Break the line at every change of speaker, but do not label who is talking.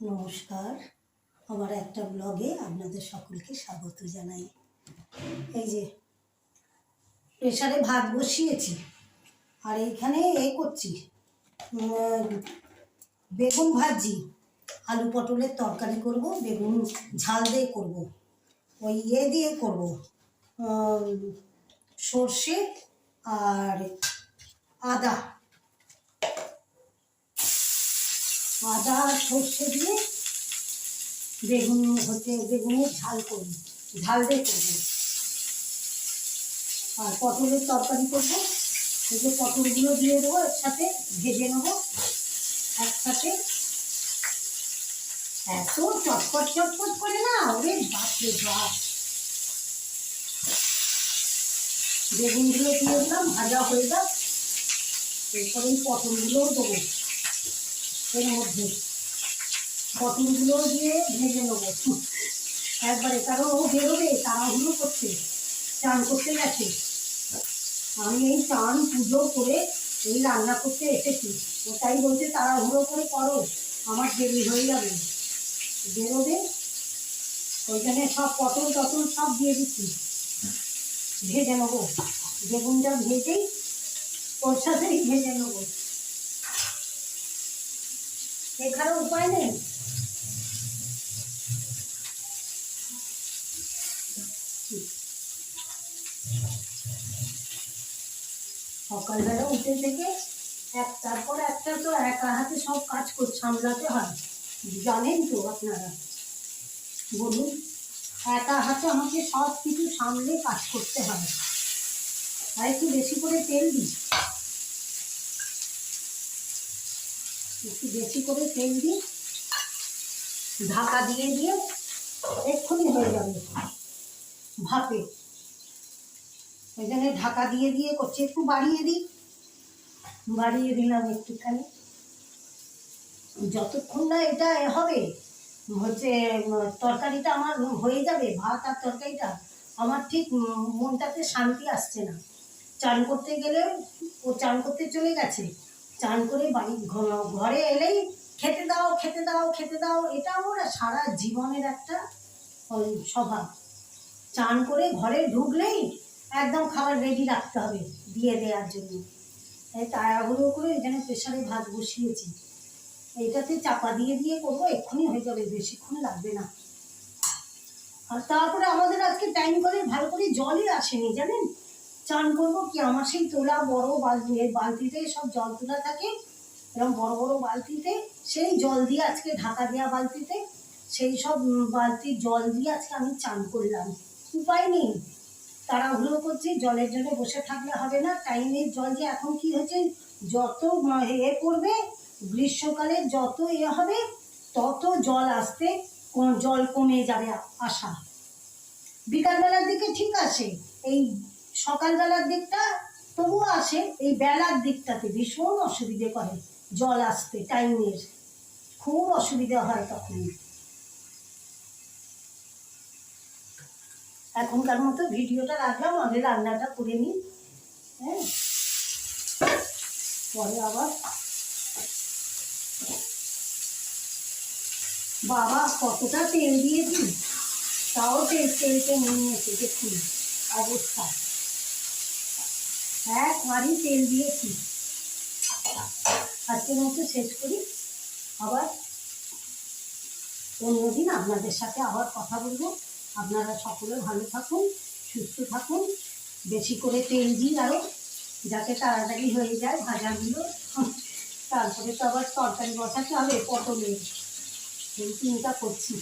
নমস্কার। আমার একটা ব্লগে আপনাদের সকলকে স্বাগত জানাই। এই যে প্রেশারে ভাত বসিয়েছি, আর এইখানে এ করছি বেগুন ভাজি, আলু পটলের তরকারি করব, বেগুন ঝাল দিয়ে করব, ওই ইয়ে দিয়ে করব সর্ষে আর আদা। আদা, সর্ষে দিয়ে বেগুন হচ্ছে, বেগুনের ঝাল করব। ঝাল দিয়ে করব। আর পটলের তরকারি করব। এই যে পটলগুলো দিয়ে দেবো, একসাথে ভেজে নেব। একসাথে এত চটপট চটপট করে না, ওরে বাপরে বাপ। বেগুনগুলো দিয়ে দিলাম, ভাজা হয়ে যাক এরপরে পটলগুলোও দেবো। এর মধ্যে। পটলগুলো দিয়ে ভেজে নেব। একবারে, কারণ ও বেরোবে, তাড়াহুড়ো করছে, চান করতে গেছে। আমি এই চান, পুজো করে এই রান্না করতে এসেছি। ওটাই বলছে, তাড়াহুড়ো করে করো, আমার দেরি হয়ে যাবে। বেরোবে, ওইখানে সব পটল টটল সব দিয়ে দিচ্ছি। ভেজে নেব। বেগুনটা ভেজেই ওর সাথেই ভেজে নেব। এখানে উপায় নেই? সকালবেলা উঠে থেকে একটার পর একটা তো একা হাতে সব কাজ কর সামলাতে হয়। জানেন তো আপনারা। বলুন, একা হাতে আমাকে সব কিছু সামলে কাজ করতে হয়। আর একটু বেশি করে তেল দিই? একটু বেশি করে তেল দিই ঢাকা দিয়ে দিয়ে এক্ষুনি হয়ে যাবে ভাপে ওই জন্য ঢাকা দিয়ে দিয়ে করছি। একটু বাড়িয়ে দিই। বাড়িয়ে দিলাম একটুখানি। যতক্ষণ না এটা হবে, হচ্ছে তরকারিটা আমার হয়ে যাবে, ভাত আর তরকারিটা, আমার ঠিক মনটাতে শান্তি আসছে না। চান করতে গেলে ও চান করতে চলে গেছে। চান করে বাড়ি ঘরে এলেই খেতে দাও খেতে দাও খেতে দাও, এটা ওর সারা জীবনের একটা স্বভাব। চান করে ঘরে ঢুকলেই একদম খাবার রেডি রাখতে হবে দিয়ে দেওয়ার জন্য। এই তাড়াহুড়ো করে এখানে প্রেশারে ভাত বসিয়েছি। এইটাতে চাপা দিয়ে দিয়ে করব, এক্ষুনি হয়ে যাবে, বেশিক্ষণ লাগবে না। আর তারপরে আমাদের আজকে টাইম করে ভালো করে জলই আসেনি, জানেন? চান করব কি? আমার সেই তোলা বড় বালতি, এই বালতিতে সব জল তোলা থাকে। এরকম বড় বড় বালতিতে, সেই জল দিয়ে আজকে ঢাকা দেওয়া বালতিতে, সেই সব বালতির জল দিয়ে আজকে আমি চান করলাম। উপায় নেই। তাড়াহুড়ো করছি, জলের জন্য বসে থাকলে হবে না। টাইমের জল যে এখন কি হয়েছে? যত এ করবে, গ্রীষ্মকালে যত এ হবে, তত জল আসতে জল কমে যাবে আ- আসা বিকালবেলার দিকে ঠিক আছে। এই সকালবেলার দিকটা তবুও আসে, এই বেলার দিকটাতে ভীষণ অসুবিধে করে, জল আসতে টাইমের খুব অসুবিধা হয় তখন। এখনকার মতো ভিডিওটা রাখলাম, আগে রান্নাটা করে নিই। হ্যাঁ। পরে আবার বাবা কতটা তেল দিয়েছি, তাও তেল তেলকে নিয়েছে দেখুন, অবস্থা। এক হাঁড়ি তেল দিয়েছি। আজকের মতো শেষ করি। আবার অন্যদিন আপনাদের সাথে আবার কথা বলব। আপনারা সকলে ভালো থাকুন, সুস্থ থাকুন। বেশি করে তেল দিই আরও যাতে তাড়াতাড়ি হয়ে যায় ভাজাগুলো। তারপরে তো আবার তরকারি বসাতে হবে, পটলের। এই চিন্তা করছি।